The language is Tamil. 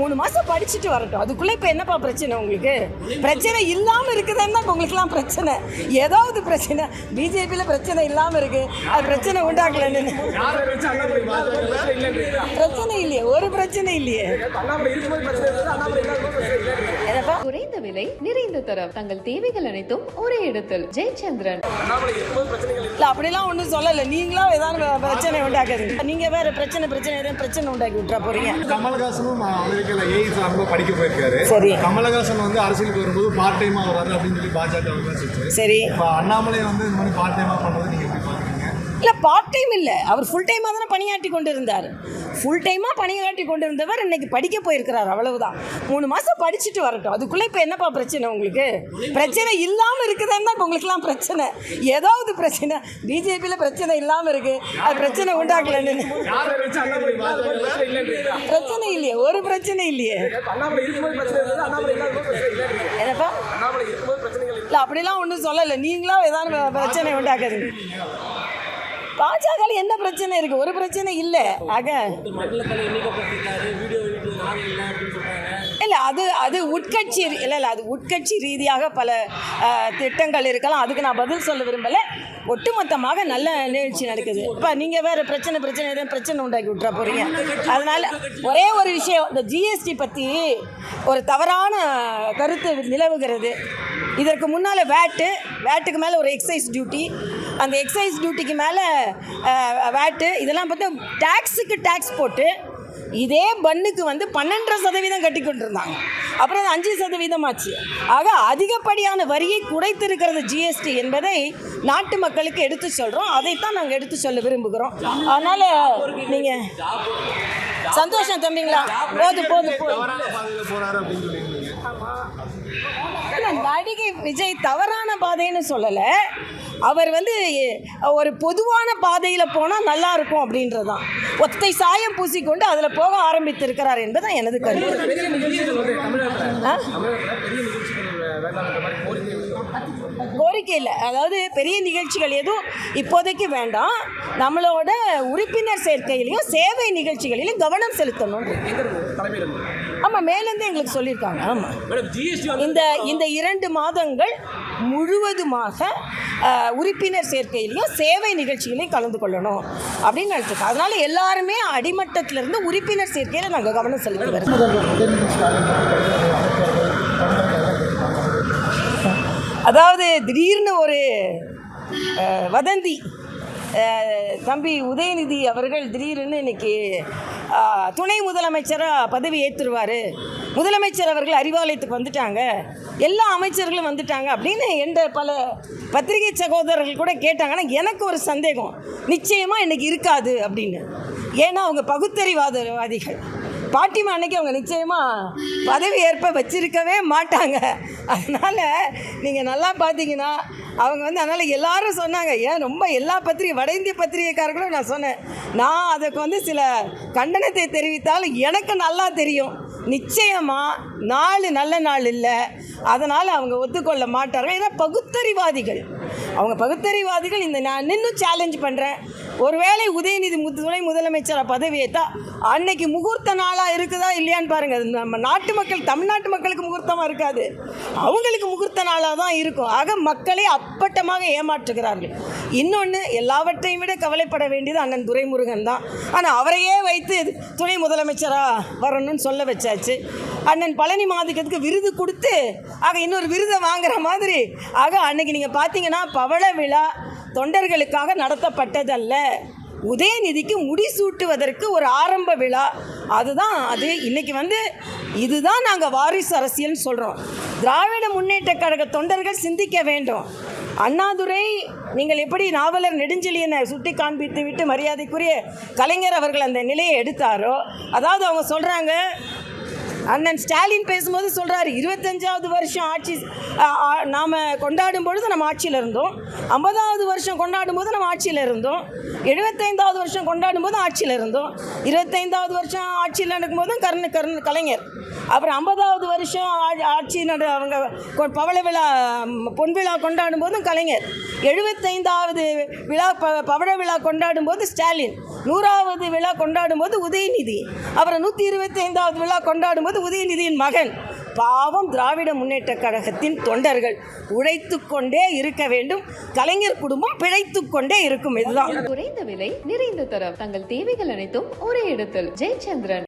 மூணு மாதம் படிச்சுட்டு வரட்டும். அதுக்குள்ளே இப்போ என்னப்பா பிரச்சனை உங்களுக்கு? பிரச்சனை இல்லாமல் இருக்குதுன்னா இப்போ உங்களுக்குலாம் பிரச்சனை. ஏதாவது பிரச்சனை. பிஜேபியில் பிரச்சனை இல்லாமல் இருக்குது அது பிரச்சனை உண்டாக்கலன்னு. பிரச்சனை இல்லையே. ஒரு பிரச்சனை இல்லையே? என்னப்பா? குறைந்த விலை நிறைந்த தரம். தங்கள் தேவைகள் அனைத்தும் ஒரே இடத்தில். ஜெயச்சந்திரன். இல்லை. அப்படிலாம் ஒன்றும் சொல்லலை. நீங்களாம் ஏதாவது பிரச்சனை உண்டாக்காதீங்க நீங்கள் வேறு பிரச்சனை பிரச்சனை எதாவது பிரச்சனை உண்டாக்கி விட்றா போகிறீங்க கமலஹாசனும் அமெரிக்காவில் ஏஐ சார்பில் படிக்க போயிருக்காரு. சரி. கமலஹாசன் வந்து அரசியலுக்கு வரும்போது பார்ட் டைமா வராது அப்படின்னு சொல்லி பாஜக சரி. இப்போ அண்ணாமலை வந்து இந்த மாதிரி பார்ட் டைமா பண்ணுறது நீங்க எப்படி பாக்குறீங்க இல்லை பார்ட் டைம் இல்லை. அவர் ஃபுல் டைமாக தானே பணியாற்றி கொண்டு இருந்தார் ஃபுல் டைமாக பணியாற்றி கொண்டு இருந்தவர் இன்னைக்கு படிக்க போயிருக்கிறார் அவ்வளவுதான். மூணு மாதம் படிச்சுட்டு வரட்டும். அதுக்குள்ளே இப்போ என்னப்பா பிரச்சனை உங்களுக்கு? பிரச்சனை இல்லாமல் இருக்குதுன்னா இப்போ உங்களுக்குலாம் பிரச்சனை. ஏதாவது பிரச்சனை. பிஜேபியில் பிரச்சனை இல்லாமல் இருக்குது அது பிரச்சனை உண்டாக்கலன்னு. பிரச்சனை இல்லையே ஒரு பிரச்சனை இல்லையே. என்னப்பா? இல்லை. அப்படிலாம் ஒன்றும் சொல்லலை. நீங்களாம் ஏதாவது பிரச்சனை உண்டாக்குது. பாஜக என்ன பிரச்சனை இருக்கு? ஒரு பிரச்சனை இல்லை. ஆக இல்லை அது அது உட்கட்சி இல்லை இல்லை அது உட்கட்சி ரீதியாக பல திட்டங்கள் இருக்கலாம். அதுக்கு நான் பதில் சொல்ல விரும்பலை. ஒட்டுமொத்தமாக நல்ல நிகழ்ச்சி நடக்குது. இப்போ நீங்கள் வேறு பிரச்சனை பிரச்சனை எதுவும் பிரச்சனை உண்டாக்கி விட்ற போகிறீங்க அதனால் ஒரே ஒரு விஷயம் இந்த ஜிஎஸ்டி பற்றி ஒரு தவறான கருத்து நிலவுகிறது. இதற்கு முன்னால் வேட்டு வேட்டுக்கு மேலே ஒரு எக்ஸைஸ் டியூட்டி அந்த எக்ஸைஸ் டியூட்டிக்கு மேலே வேட்டு இதெல்லாம் பார்த்து டேக்ஸுக்கு டேக்ஸ் போட்டு இதே பன்னுக்கு வந்து பன்னெண்டரை சதவீதம் கட்டி கொண்டிருந்தாங்க. அப்புறம் அது அஞ்சு சதவீதம் ஆச்சு. ஆக அதிகப்படியான வரியை குறைத்திருக்கிறது ஜிஎஸ்டி என்பதை நாட்டு மக்களுக்கு எடுத்து சொல்கிறோம் அதைத்தான் நாங்கள் எடுத்து சொல்ல விரும்புகிறோம். அதனால் நீங்கள் சந்தோஷம் தம்பிங்களா? போதும் போதும் நடிகை விஜய் தவறான பாதைன்னு சொல்லலை. அவர் வந்து ஒரு பொதுவான பாதையில் போனால் நல்லா இருக்கும் அப்படின்றது தான் ஒத்தை சாயம் பூசிக்கொண்டு அதில் போக ஆரம்பித்திருக்கிறார் என்பதுதான் எனது கருத்து. கோரிக்கை இல்லை. அதாவது பெரிய நிகழ்ச்சிகள் எதுவும் இப்போதைக்கு வேண்டாம். நம்மளோட உறுப்பினர் சேர்க்கையிலையும் சேவை நிகழ்ச்சிகளிலும் கவனம் செலுத்தணும். ஆமாம் மேலேருந்து எங்களுக்கு சொல்லியிருக்காங்க. ஆமாம் இந்த இந்த இரண்டு மாதங்கள் முழுவதுமாக உறுப்பினர் சேர்க்கையிலையும் சேவை நிகழ்ச்சிகளையும் கலந்து கொள்ளணும் அப்படின்னு நினச்சிருக்கோம் அதனால எல்லாருமே அடிமட்டத்திலிருந்து உறுப்பினர் சேர்க்கையில் நாங்கள் கவனம் செலுத்தி வருவோம் அதாவது திடீர்னு ஒரு வதந்தி தம்பி உதயநிதி அவர்கள் திடீர்னு இன்னைக்கு துணை முதலமைச்சராக பதவி ஏற்றுருவார் முதலமைச்சர் அவர்கள் அறிவாலயத்துக்கு வந்துட்டாங்க. எல்லா அமைச்சர்களும் வந்துட்டாங்க அப்படின்னு எந்த பல பத்திரிகை சகோதரர்கள் கூட கேட்டாங்க ஆனால் எனக்கு ஒரு சந்தேகம். நிச்சயமாக இன்னைக்கு இருக்காது அப்படின்னு. ஏன்னா அவங்க பகுத்தறிவாதவாதிகள். பாட்டிமா அன்னைக்கு அவங்க நிச்சயமாக பதவி ஏற்ப வச்சிருக்கவே மாட்டாங்க. அதனால் நீங்கள் நல்லா பார்த்தீங்கன்னா அவங்க வந்து அதனால் எல்லாரும் சொன்னாங்க. ஏன் ரொம்ப எல்லா பத்திரிகை வட இந்திய பத்திரிகைக்காரர்களும் நான் சொன்னேன். நான் அதுக்கு வந்து சில கண்டனத்தை தெரிவித்தாலும் எனக்கு நல்லா தெரியும். நிச்சயமாக நாலு நல்ல நாள் இல்லை. அதனால் அவங்க ஒத்துக்கொள்ள மாட்டார்கள். ஏன்னா பகுத்தறிவாதிகள். அவங்க பகுத்தறிவாதிகள். இந்த நான் நின்று சேலஞ்ச் பண்ணுறேன் ஒருவேளை உதயநிதி முத்து துணை முதலமைச்சராக பதவி அன்னைக்கு முகூர்த்த நாளாக இருக்குதா இல்லையான்னு பாருங்கள் நம்ம நாட்டு மக்கள் தமிழ்நாட்டு மக்களுக்கு முகூர்த்தமாக இருக்காது. அவங்களுக்கு முகூர்த்த நாளாக தான் இருக்கும். ஆக மக்களை அப்பட்டமாக ஏமாற்றுகிறார்கள். இன்னொன்று எல்லாவற்றையும் விட கவலைப்பட வேண்டியது அண்ணன் துரைமுருகன் தான். ஆனால் அவரையே வைத்து துணை முதலமைச்சராக வரணும்னு சொல்ல வச்சாச்சு. அண்ணன் பழனி மாதிக்கத்துக்கு விருது கொடுத்து ஆக இன்னொரு விருதை வாங்குற மாதிரி. ஆக அன்னைக்கு நீங்கள் பார்த்தீங்கன்னா பவள விழா தொண்டர்களுக்காக நடத்தப்பட்டதல்ல. உதயநிதிக்கு முடிசூட்டுவதற்கு ஒரு ஆரம்ப விழா. அதுதான் அது. இன்னைக்கு வந்து இதுதான் நாங்கள் வாரிசு அரசியல்னு சொல்கிறோம் திராவிட முன்னேற்ற கழக தொண்டர்கள் சிந்திக்க வேண்டும். அண்ணாதுரை நீங்கள் எப்படி நாவலர் நெடுஞ்செழியனை சுட்டி காண்பித்து விட்டு மரியாதைக்குரிய கலைஞர் அவர்கள் அந்த நிலையை எடுத்தாரோ அதாவது அவங்க சொல்கிறாங்க அண்ணன் ஸ்டாலின் பேசும்போது சொல்கிறாரு இருபத்தஞ்சாவது வருஷம் ஆட்சி நாம் கொண்டாடும் பொழுது நம்ம ஆட்சியில் இருந்தோம். ஐம்பதாவது வருஷம் கொண்டாடும் போது நம்ம ஆட்சியில் இருந்தோம். எழுபத்தைந்தாவது வருஷம் கொண்டாடும் போது ஆட்சியில் இருந்தோம். இருபத்தைந்தாவது வருஷம் ஆட்சியில் நடக்கும்போதும் கருண் கருண் கலைஞர். அப்புறம் ஐம்பதாவது வருஷம் ஆட்சி நட அவங்க கொ- பவள விழா பொன் விழா கொண்டாடும் போதும் கலைஞர். எழுபத்தைந்தாவது விழா ப பவள விழா கொண்டாடும் போது ஸ்டாலின். நூறாவது விழா கொண்டாடும் போது உதயநிதி. அப்புறம் நூற்றி இருபத்தி ஐந்தாவது விழா கொண்டாடும் போது உதயநிதியின் மகன். பாவம் திராவிட முன்னேற்ற கழகத்தின் தொண்டர்கள். உழைத்து கொண்டே இருக்க வேண்டும். கலைஞர் குடும்பம் பிழைத்து கொண்டே இருக்கும். இதுதான். குறைந்த விலை நிறைந்த தரம். தங்கள் தேவைகள் அனைத்தும் ஒரே இடத்தில். ஜெயச்சந்திரன்.